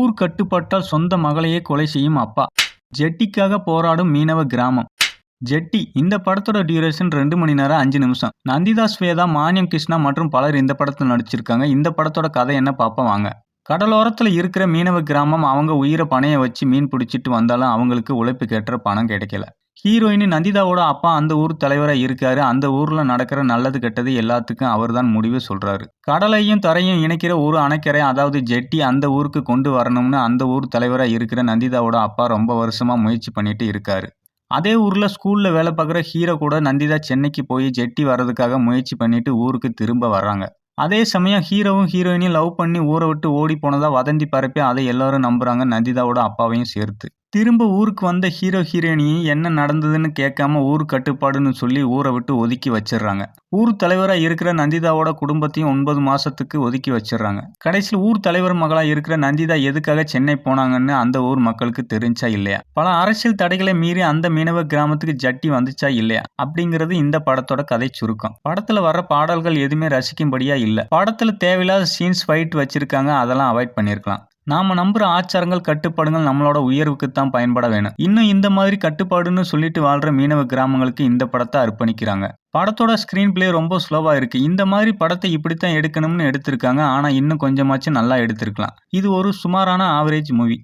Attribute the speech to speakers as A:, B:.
A: ஊர் கட்டுப்பட்டால் சொந்த மகளையே கொலை செய்யும் அப்பா. ஜெட்டிக்காக போராடும் மீனவ கிராமம். ஜெட்டி இந்த படத்தோட டியூரேஷன் ரெண்டு மணி நேரம் அஞ்சு நிமிஷம். நந்திதா ஸ்வேதா மானியம் கிருஷ்ணா மற்றும் பலர் இந்த படத்தில் நடிச்சிருக்காங்க. இந்த படத்தோட கதை என்ன பார்ப்போம் வாங்க. கடலோரத்தில் இருக்கிற மீனவ கிராமம் அவங்க உயிரை பணைய வச்சு மீன் பிடிச்சிட்டு வந்தாலும் அவங்களுக்கு உழைப்புக்கேற்ற பணம் கிடைக்கல. ஹீரோயின் நந்திதாவோட அப்பா அந்த ஊர் தலைவராக இருக்காரு. அந்த ஊர்ல நடக்கிற நல்லது கெட்டது எல்லாத்துக்கும் அவர் தான் முடிவு சொல்றாரு. கடலையும் தரையும் இணைக்கிற ஒரு அணைக்கரை அதாவது ஜெட்டி அந்த ஊருக்கு கொண்டு வரணும்னு அந்த ஊர் தலைவராக இருக்கிற நந்திதாவோட அப்பா ரொம்ப வருஷமா முயற்சி பண்ணிட்டு இருக்காரு. அதே ஊர்ல ஸ்கூல்ல வேலை பார்க்குற ஹீரோ கூட நந்திதா சென்னைக்கு போய் ஜெட்டி வர்றதுக்காக முயற்சி பண்ணிட்டு ஊருக்கு திரும்ப வர்றாங்க. அதே சமயம் ஹீரோவும் ஹீரோயினையும் லவ் பண்ணி ஊரை விட்டு ஓடி போனதா வதந்தி பரப்பி அதை எல்லாரும் நம்புறாங்க நந்திதாவோட அப்பாவையும் சேர்த்து. திரும்ப ஊருக்கு வந்த ஹீரோ ஹீரோயினி என்ன நடந்ததுன்னு கேட்காம ஊர் கட்டுப்பாடுன்னு சொல்லி ஊரை விட்டு ஒதுக்கி வச்சிடுறாங்க. ஊர் தலைவராக இருக்கிற நந்திதாவோட குடும்பத்தையும் ஒன்பது மாசத்துக்கு ஒதுக்கி வச்சிடுறாங்க. கடைசியில் ஊர் தலைவர் மகளாக இருக்கிற நந்திதா எதுக்காக சென்னை போனாங்கன்னு அந்த ஊர் மக்களுக்கு தெரிஞ்சா இல்லையா? பல அரசியல் தடைகளை மீறி அந்த மீனவ கிராமத்துக்கு ஜட்டி வந்துச்சா இல்லையா? அப்படிங்கிறது இந்த படத்தோட கதை சுருக்கம். படத்துல வர்ற பாடல்கள் எதுவுமே ரசிக்கும்படியா இல்லை. படத்துல தேவையில்லாத சீன்ஸ் ஃபைட் வச்சிருக்காங்க அதெல்லாம் அவாய்ட் பண்ணியிருக்கலாம் நாம நம்புற ஆச்சாரங்கள் கட்டுப்பாடுகள் நம்மளோட உயர்வுக்கு தான் பயன்பட வேணும். இன்னும் இந்த மாதிரி கட்டுப்பாடுன்னு சொல்லிட்டு வாழ்ற மீனவ கிராமங்களுக்கு இந்த படத்தை அர்ப்பணிக்கிறாங்க. படத்தோட ஸ்க்ரீன் பிளே ரொம்ப ஸ்லோவா இருக்கு. இந்த மாதிரி படத்தை இப்படித்தான் எடுக்கணும்னு எடுத்திருக்காங்க. ஆனா இன்னும் கொஞ்சமாச்சும் நல்லா எடுத்திருக்கலாம். இது ஒரு சுமாரான ஆவரேஜ் மூவி